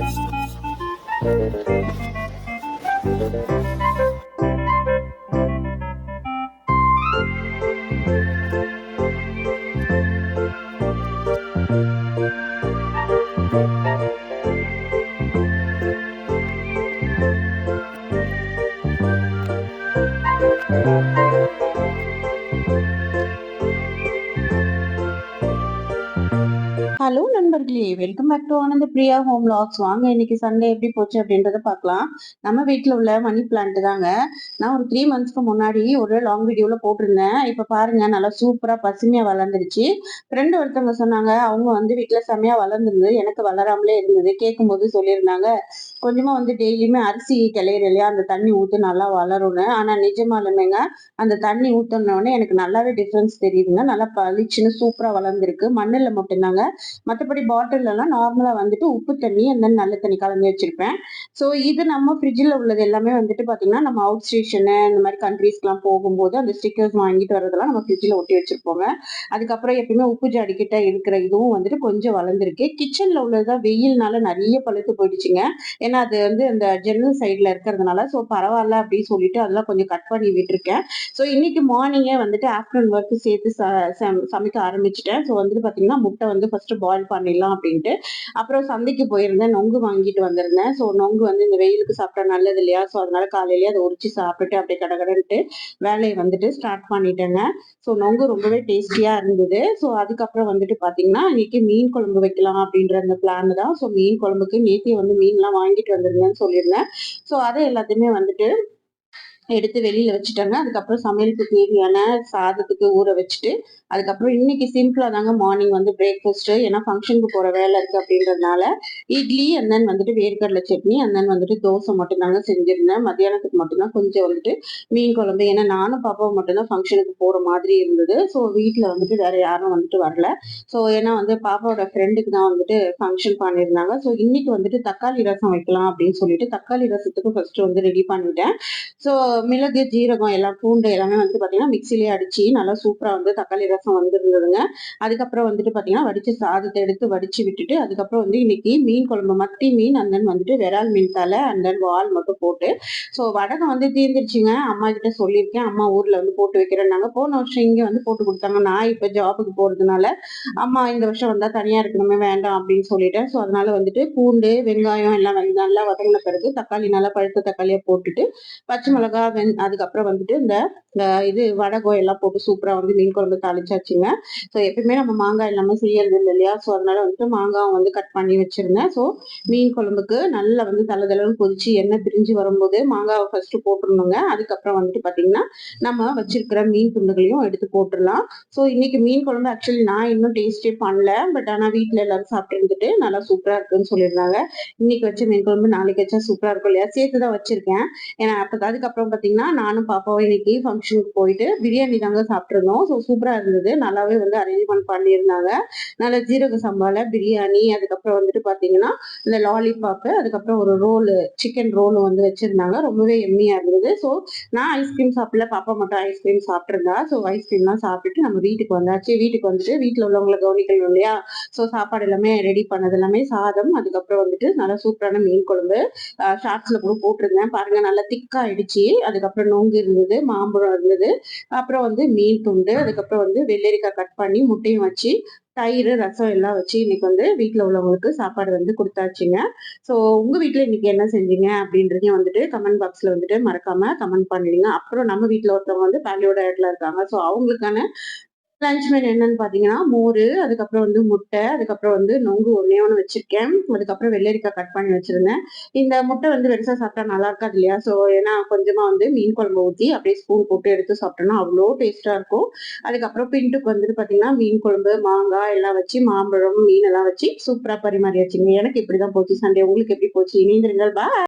Thank hello நண்பர்களே welcome back to Ananda Priya home lakhs வாங்க இன்னைக்கு சண்டே எப்படி போச்சு அப்படின்றத பார்க்கலாம். நம்ம வீட்டில் உள்ள மணி பிளான்ட் தாங்க. நான் ஒரு த்ரீ மந்த்ஸ்க்கு முன்னாடி ஒரு லாங் வீடியோவில் போட்டிருந்தேன். இப்போ பாருங்க நல்லா சூப்பராக பசுமையாக வளர்ந்துருச்சு. ஃப்ரெண்டு ஒருத்தவங்க சொன்னாங்க அவங்க வந்து வீட்டில் செம்மையாக வளர்ந்துருந்தது எனக்கு வளராமலே இருந்தது. கேட்கும்போது சொல்லியிருந்தாங்க கொஞ்சமாக வந்து டெய்லியுமே அரிசி கிளையிற இல்லையா அந்த தண்ணி ஊற்றி நல்லா வளரும்னு. ஆனால் நிஜமாலுமேங்க அந்த தண்ணி ஊற்றினோடனே எனக்கு நல்லாவே டிஃப்ரென்ஸ் தெரியுதுங்க. நல்லா பளிச்சுன்னு சூப்பராக வளர்ந்துருக்கு. மண்ணில் மட்டும்தாங்க மற்றபடி பாட்டிலெல்லாம் நார்மலாக வந்துட்டு உப்பு தண்ணி அந்த நல்ல தண்ணி கலந்து வச்சுருப்பேன். ஸோ இது நம்ம ஃப்ரிட்ஜில் உள்ளது எல்லாமே வந்துட்டு பார்த்தீங்கன்னா நம்ம அவுட் ஸ்டேஷனு இந்த மாதிரி கண்ட்ரீஸ்க்கெலாம் போகும்போது அந்த ஸ்டிக்கர்ஸ் வாங்கிட்டு வரதெல்லாம் நம்ம ஃப்ரிட்ஜில் ஒட்டி வச்சுருப்போங்க. அதுக்கப்புறம் எப்பயுமே உப்பு ஜாடிக்கிட்ட இருக்கிற இதுவும் வந்துட்டு கொஞ்சம் வளர்ந்துருக்கு. கிச்சனில் உள்ளதான் வெயில்னால நிறைய பழுத்து போயிடுச்சுங்க. ஏன்னா அது வந்து அந்த ஜன்னல் சைடில் இருக்கிறதுனால ஸோ பரவாயில்ல அப்படின்னு சொல்லிட்டு அதெல்லாம் கொஞ்சம் கட் பண்ணி விட்டுருக்கேன். ஸோ இன்னைக்கு மார்னிங்கே வந்துட்டு ஆஃப்டர்நூன் ஒர்க்கு சேர்த்து சமைக்க ஆரம்பிச்சிட்டேன். ஸோ வந்துட்டு பார்த்தீங்கன்னா முட்டை வந்து ஃபர்ஸ்ட் பாயில் பண்ணிடலாம் அப்படின்ட்டு. அப்புறம் சந்தைக்கு போயிருந்தேன். நொங்கு வாங்கிட்டு வந்திருந்தேன். ஸோ நொங்கு வந்து இந்த வெயிலுக்கு சாப்பிட்டா நல்லது இல்லையா? ஸோ அதனால காலையிலேயே அதை உரிச்சு சாப்பிட்டுட்டு அப்படியே கடகடன்ட்டு வேலையை வந்துட்டு ஸ்டார்ட் பண்ணிட்டேங்க. ஸோ நொங்கு ரொம்பவே டேஸ்டியா இருந்தது. ஸோ அதுக்கப்புறம் வந்துட்டு பார்த்தீங்கன்னா இன்னைக்கு மீன் குழம்பு வைக்கலாம் அப்படின்ற அந்த பிளான் தான். ஸோ மீன் குழம்புக்கு நேத்தியே வந்து மீன்லாம் வாங்கிட்டு வந்திருந்தேன்னு சொல்லியிருந்தேன். ஸோ அதை எல்லாத்தையுமே வந்துட்டு எடுத்து வெளியில வச்சுட்டாங்க. அதுக்கப்புறம் சமையலுக்கு தேவையான சாதத்துக்கு ஊற வச்சுட்டு அதுக்கப்புறம் இன்னைக்கு சிம்பிளா தாங்க மார்னிங் வந்து பிரேக்ஃபாஸ்ட் ஏன்னா ஃபங்க்ஷனுக்கு போற வேலை இருக்கு அப்படின்றதுனால இட்லி அண்ட் தென் வந்துட்டு வேர்க்கடலை சட்னி அண்ட் தென் வந்துட்டு தோசை மட்டும் தாங்க செஞ்சிருந்தேன். மத்தியானத்துக்கு மட்டும்தான் கொஞ்சம் வந்துட்டு மீன் குழம்பு. ஏன்னா நானும் பாப்பாவும் மட்டும்தான் ஃபங்க்ஷனுக்கு போற மாதிரி இருந்தது. ஸோ வீட்டில் வந்துட்டு வேற யாரும் வந்துட்டு வரல. ஸோ ஏன்னா வந்து பாப்பாவோட ஃப்ரெண்டுக்கு தான் வந்துட்டு ஃபங்க்ஷன் பண்ணியிருந்தாங்க. ஸோ இன்னைக்கு வந்துட்டு தக்காளி ரசம் வைக்கலாம் அப்படின்னு சொல்லிட்டு தக்காளி ரசத்துக்கு ஃபர்ஸ்ட் வந்து ரெடி பண்ணிட்டேன். ஸோ மிளகு ஜீரகம் எல்லாம் பூண்டு எல்லாமே வந்து பார்த்தீங்கன்னா மிக்சிலேயே அடிச்சு நல்லா சூப்பராக வந்து தக்காளி ரசம் வந்துருந்ததுங்க. அதுக்கப்புறம் வந்துட்டு பார்த்தீங்கன்னா வடிச்சு சாதத்தை எடுத்து வடிச்சு விட்டுட்டு அதுக்கப்புறம் வந்து இன்னைக்கு மீன் மீன் குழம்பு மத்தி மீன் அந்த வந்துட்டு விரால் மீன் தலை அண்ட் தென் வால் மட்டும் போட்டு. ஸோ வடகம் வந்து தீர்ந்துருச்சுங்க. அம்மா கிட்ட சொல்லியிருக்கேன். அம்மா ஊர்ல வந்து போட்டு வைக்கிறேன்னாங்க. போன வருஷம் இங்கே வந்து போட்டு கொடுத்தாங்க. நான் இப்போ ஜாபுக்கு போறதுனால அம்மா இந்த வருஷம் வந்தா தனியா இருக்கணுமே வேண்டாம் அப்படின்னு சொல்லிட்டேன். ஸோ அதனால வந்துட்டு பூண்டு வெங்காயம் எல்லாம் வந்து நல்லா வதங்கின பிறகு தக்காளி நல்லா பழுத்த தக்காளியை போட்டுட்டு பச்சை மிளகா வெந் அதுக்கப்புறம் வந்துட்டு இந்த இது வடகோ எல்லாம் போட்டு சூப்பரா வந்து மீன் குழம்பு தாளிச்சாச்சுங்க. ஸோ எப்பயுமே நம்ம மாங்காய் எல்லாமே செய்யறது இல்லை இல்லையா? ஸோ அதனால வந்துட்டு மாங்காய் வந்து கட் பண்ணி வச்சிருந்தேன். ஸோ மீன் குழம்புக்கு நல்லா வந்து தலை தலைன்னு கொதிச்சு எண்ணெய் பிரிஞ்சு வரும்போது மாங்காவை ஃபஸ்ட்டு போட்டுருணுங்க அதுக்கப்புறம் வந்துட்டு பார்த்தீங்கன்னா நம்ம வச்சிருக்கிற மீன் துண்டுகளையும் எடுத்து போட்டுடலாம். ஸோ இன்னைக்கு மீன் குழம்பு ஆக்சுவலி நான் இன்னும் டேஸ்டே பண்ணல. பட் ஆனால் வீட்டில் எல்லாரும் சாப்பிட்டு இருந்துட்டு நல்லா சூப்பராக இருக்குன்னு சொல்லியிருந்தாங்க. இன்னைக்கு வச்ச மீன் குழம்பு நாளைக்கு வச்சா சூப்பராக இருக்கும் இல்லையா? சேர்த்து தான் வச்சிருக்கேன். ஏன்னா அப்போ அதுக்கப்புறம் பார்த்தீங்கன்னா நானும் பாப்பாவும் இன்னைக்கு ஃபங்க்ஷனுக்கு போயிட்டு பிரியாணி தாங்க சாப்பிட்ருந்தோம் ஸோ சூப்பராக இருந்தது. நல்லாவே வந்து அரேஞ்ச்மெண்ட் பண்ணியிருந்தாங்க. நல்லா ஜீரக சம்பால பிரியாணி அதுக்கப்புறம் வந்துட்டு பார்த்தீங்கன்னா இந்த லாலிபாப்பு அதுக்கப்புறம் ஒரு ரோலு சிக்கன் ரோலு வந்து வச்சிருந்தாங்க. ரொம்பவே எம்மியாக இருந்தது. ஸோ நான் ஐஸ்கிரீம் சாப்பிடல. பாப்பா மட்டும் ஐஸ்கிரீம் சாப்பிட்ருந்தா ஸோ ஐஸ்கிரீம்லாம் சாப்பிட்டுட்டு நம்ம வீட்டுக்கு வந்தாச்சு. வீட்டுக்கு வந்துட்டு வீட்டில் உள்ளவங்களை கவனிக்கணும் இல்லையா? ஸோ சாப்பாடு எல்லாமே ரெடி பண்ணது எல்லாமே சாதம். அதுக்கப்புறம் வந்துட்டு நல்லா சூப்பரான மீன் குழம்பு. ஷார்ட்ஸில் கூட போட்டிருந்தேன். பாருங்க நல்லா திக்காயிடுச்சு. அதுக்கப்புறம் நோங்கு இருந்தது மாம்பழம் இருந்தது. அப்புறம் வந்து மீன் துண்டு. அதுக்கப்புறம் வந்து வெள்ளரிக்காய் கட் பண்ணி முட்டையும் வச்சு தயிர் ரசம் எல்லாம் வச்சு இன்னைக்கு வந்து வீட்டில் உள்ளவங்களுக்கு சாப்பாடு வந்து கொடுத்தாச்சுங்க. ஸோ உங்கள் வீட்டில் இன்னைக்கு என்ன செஞ்சீங்க அப்படின்றதையும் வந்துட்டு கமெண்ட் பாக்ஸில் வந்துட்டு மறக்காம கமெண்ட் பண்ணிடுங்க அப்புறம் நம்ம வீட்டில் ஒருத்தவங்க வந்து பேலியோட இடத்துல இருக்காங்க. ஸோ அவங்களுக்கான லஞ்ச் மெனு என்னன்னு பாத்தீங்கன்னா மோர் அதுக்கப்புறம் வந்து முட்டை அதுக்கப்புறம் வந்து நொங்கு ஒன்னே ஒன்று வச்சிருக்கேன். அதுக்கப்புறம் வெள்ளரிக்காய் கட் பண்ணி வச்சிருந்தேன். இந்த முட்டை வந்து வெறுசா சாப்பிட்டா நல்லா இருக்காது இல்லையா? ஸோ ஏன்னா கொஞ்சமா வந்து மீன் குழம்பு ஊற்றி அப்படியே ஸ்பூன் போட்டு எடுத்து சாப்பிட்டோம்னா அவ்வளோ டேஸ்டா இருக்கும். அதுக்கப்புறம் பின்ட்டுக்கு வந்துட்டு பாத்தீங்கன்னா மீன் குழம்பு மாங்காய் எல்லாம் வச்சு மாம்பழம் மீன் எல்லாம் வச்சு சூப்பரா பரிமாறியாச்சுங்க எனக்கு இப்படிதான் போச்சு. சண்டே உங்களுக்கு எப்படி போச்சு? இணைந்திருங்கள். பா